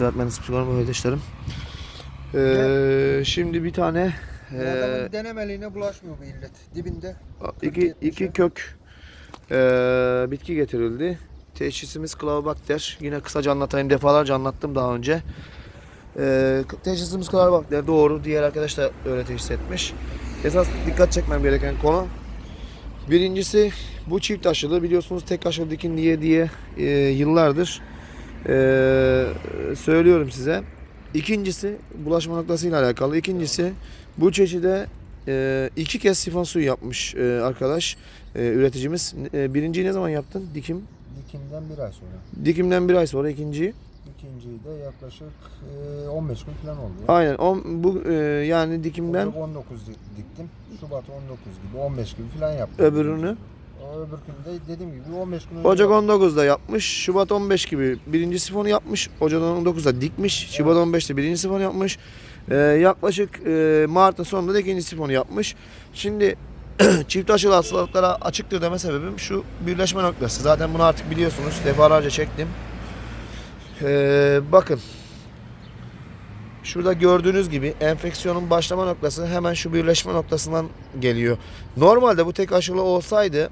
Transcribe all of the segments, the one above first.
Öğretmeniniz psikolog arkadaşlarım. Ee, şimdi bir tane adamın denemeliğine bulaşmıyor bu illet. Dibinde. iki, iki kök ee, bitki getirildi. Teşhisimiz Clavibacter. Yine kısaca anlatayım. Defalarca anlattım daha önce. Ee, teşhisimiz Clavibacter doğru. Diğer arkadaş da öyle teşhis etmiş. Esas dikkat çekmem gereken konu. Birincisi bu çift aşılı biliyorsunuz tek aşılı dikin diye diye ee, yıllardır ee, söylüyorum size. İkincisi bulaşma noktasıyla alakalı. İkincisi bu çeşide e, iki kez sifon suyu yapmış e, arkadaş e, üreticimiz. E, birinciyi ne zaman yaptın? Dikim. Dikimden bir ay sonra. Dikimden bir ay sonra ikinciyi. İkinciyi de yaklaşık e, 15 gün falan oldu. ya. Aynen. On, bu e, yani dikimden Ocak 19 dik- diktim. Şubat 19 gibi 15 gibi falan yaptım. öbürünü. O öbürkünü de dediğim gibi 15 gün önce Ocak 19'da yapmış. Şubat 15 gibi birinci sifonu yapmış. Ocak 19'da dikmiş. Şubat 15'te birinci sifonu yapmış. Ee, yaklaşık e, Mart'ın sonunda da ikinci sifonu yapmış. Şimdi çift aşılı hastalıklara açıktır deme sebebim şu birleşme noktası. Zaten bunu artık biliyorsunuz. Defalarca çektim. Ee, bakın. Şurada gördüğünüz gibi enfeksiyonun başlama noktası hemen şu birleşme noktasından geliyor. Normalde bu tek aşılı olsaydı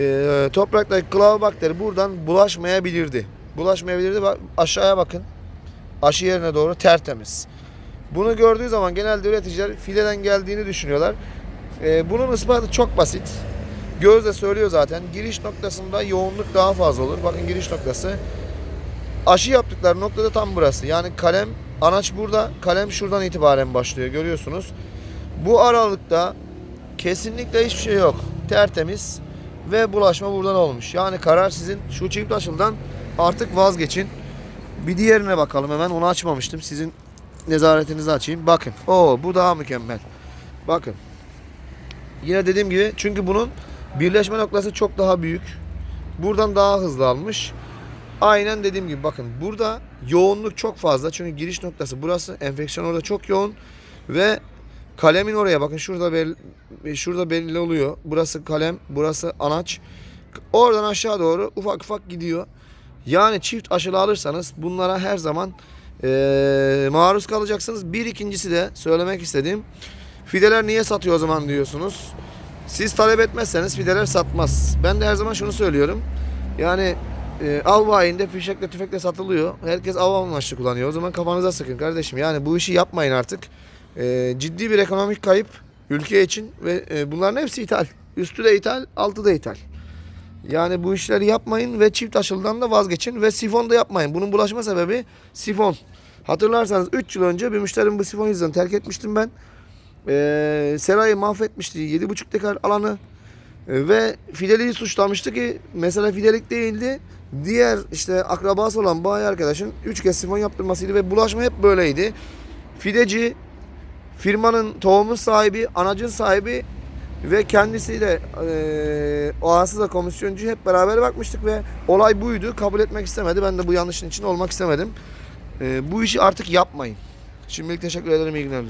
e, topraktaki kılav bakteri buradan bulaşmayabilirdi. Bulaşmayabilirdi. Aşağıya bakın. Aşı yerine doğru tertemiz. Bunu gördüğü zaman genelde üreticiler fileden geldiğini düşünüyorlar. E, bunun ispatı çok basit. Göz de söylüyor zaten. Giriş noktasında yoğunluk daha fazla olur. Bakın giriş noktası. Aşı yaptıkları noktada tam burası. Yani kalem, anaç burada. Kalem şuradan itibaren başlıyor. Görüyorsunuz. Bu aralıkta kesinlikle hiçbir şey yok. Tertemiz ve bulaşma buradan olmuş. Yani karar sizin. Şu çift aşıldan artık vazgeçin. Bir diğerine bakalım hemen. Onu açmamıştım. Sizin nezaretinizi açayım. Bakın. Oo bu daha mükemmel. Bakın. Yine dediğim gibi çünkü bunun birleşme noktası çok daha büyük. Buradan daha hızlı almış. Aynen dediğim gibi bakın burada yoğunluk çok fazla. Çünkü giriş noktası burası. Enfeksiyon orada çok yoğun. Ve kalemin oraya bakın şurada belli, şurada belli oluyor. Burası kalem, burası anaç. Oradan aşağı doğru ufak ufak gidiyor. Yani çift aşılı alırsanız bunlara her zaman eee, maruz kalacaksınız. Bir ikincisi de söylemek istediğim fideler niye satıyor o zaman diyorsunuz. Siz talep etmezseniz fideler satmaz. Ben de her zaman şunu söylüyorum. Yani e, av bayinde fişekle tüfekle satılıyor. Herkes av amaçlı kullanıyor. O zaman kafanıza sıkın kardeşim. Yani bu işi yapmayın artık. E, ciddi bir ekonomik kayıp ülke için ve e, bunların hepsi ithal. Üstü de ithal, altı da ithal. Yani bu işleri yapmayın ve çift aşılıdan da vazgeçin ve sifon da yapmayın. Bunun bulaşma sebebi sifon. Hatırlarsanız 3 yıl önce bir müşterim bu sifon yüzünden terk etmiştim ben. Ee, serayı mahvetmişti. 7,5 dekar alanı. Ee, ve Fideli'yi suçlamıştı ki mesele Fidelik değildi. Diğer işte akrabası olan bayi arkadaşın 3 kez sifon yaptırmasıydı ve bulaşma hep böyleydi. Fideci firmanın tohumun sahibi, anacın sahibi ve kendisiyle eee o arası da komisyoncu hep beraber bakmıştık ve olay buydu. Kabul etmek istemedi. Ben de bu yanlışın içinde olmak istemedim. Eee, bu işi artık yapmayın. Şimdilik teşekkür ederim. İyi günler.